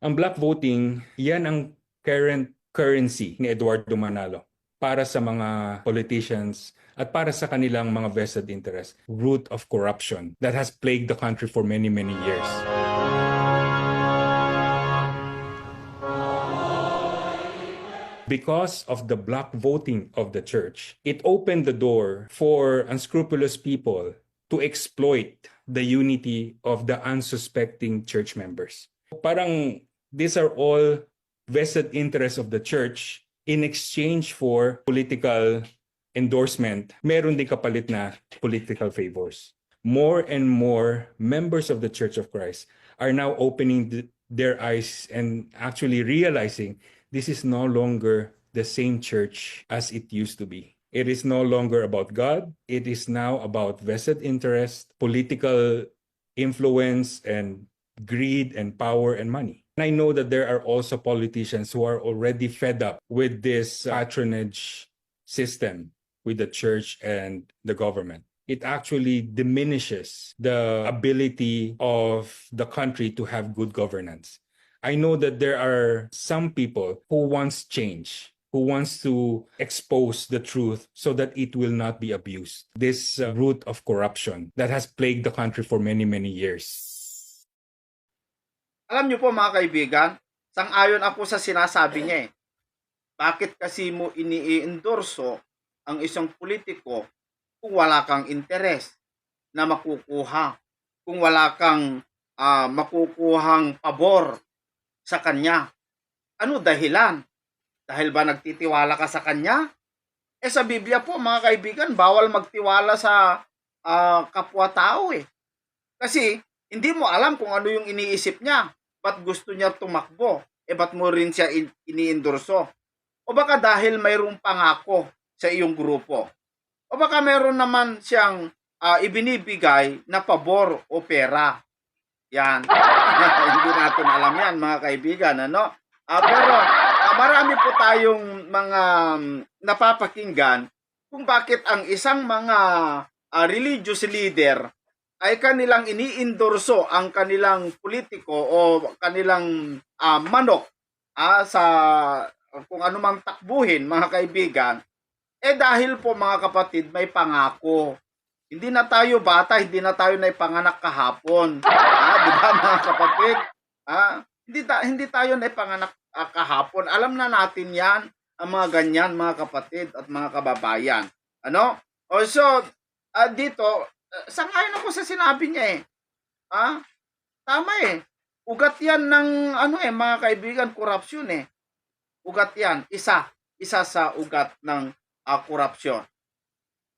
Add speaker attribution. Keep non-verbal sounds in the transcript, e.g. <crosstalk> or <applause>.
Speaker 1: Ang black voting, yan ang current currency ni Eduardo Manalo para sa mga politicians at para sa kanilang mga vested interest. Root of corruption that has plagued the country for many, many years. because of the black voting of the church, it opened the door for unscrupulous people to exploit the unity of the unsuspecting church members. Parang these are all vested interests of the church in exchange for political endorsement. Meron din kapalit na political favors. More and more members of the Church of Christ are now opening th- their eyes and actually realizing this is no longer the same church as it used to be. It is no longer about God. It is now about vested interest, political influence, and greed and power and money. And I know that there are also politicians who are already fed up with this patronage system with the church and the government. It actually diminishes the ability of the country to have good governance. I know that there are some people who wants change, who wants to expose the truth so that it will not be abused. This uh, root of corruption that has plagued the country for many, many years.
Speaker 2: Alam niyo po mga kaibigan, sang-ayon ako sa sinasabi niya eh. Bakit kasi mo ini-endorso ang isang politiko kung wala kang interes na makukuha, kung wala kang ah, makukuhang pabor sa kanya. Ano dahilan? Dahil ba nagtitiwala ka sa kanya? Eh sa Biblia po mga kaibigan, bawal magtiwala sa ah, kapwa-tao eh. Kasi hindi mo alam kung ano yung iniisip niya. Ba't gusto niya tumakbo? Eh ba't mo rin siya in- iniendorso? O baka dahil mayroong pangako sa iyong grupo? O baka mayroon naman siyang ah, ibinibigay na pabor o pera? Yan. <laughs> Hindi natin alam yan, mga kaibigan. Ano? Ah, pero ah, marami po tayong mga mm, napapakinggan kung bakit ang isang mga ah, religious leader ay kanilang iniindorso ang kanilang politiko o kanilang ah, manok ah, sa kung ano mang takbuhin mga kaibigan. Eh dahil po mga kapatid may pangako. Hindi na tayo bata hindi na tayo naipanganak kahapon. Ah, di ba mga kapatid? Ah, hindi, ta- hindi tayo naipanganak ah, kahapon. Alam na natin yan ang mga ganyan mga kapatid at mga kababayan. Ano? Also ah, dito uh, sangayon ako sa sinabi niya eh. Ah, tama eh. Ugat yan ng ano eh, mga kaibigan, korupsyon eh. Ugat yan, isa, isa sa ugat ng ah, korupsyon.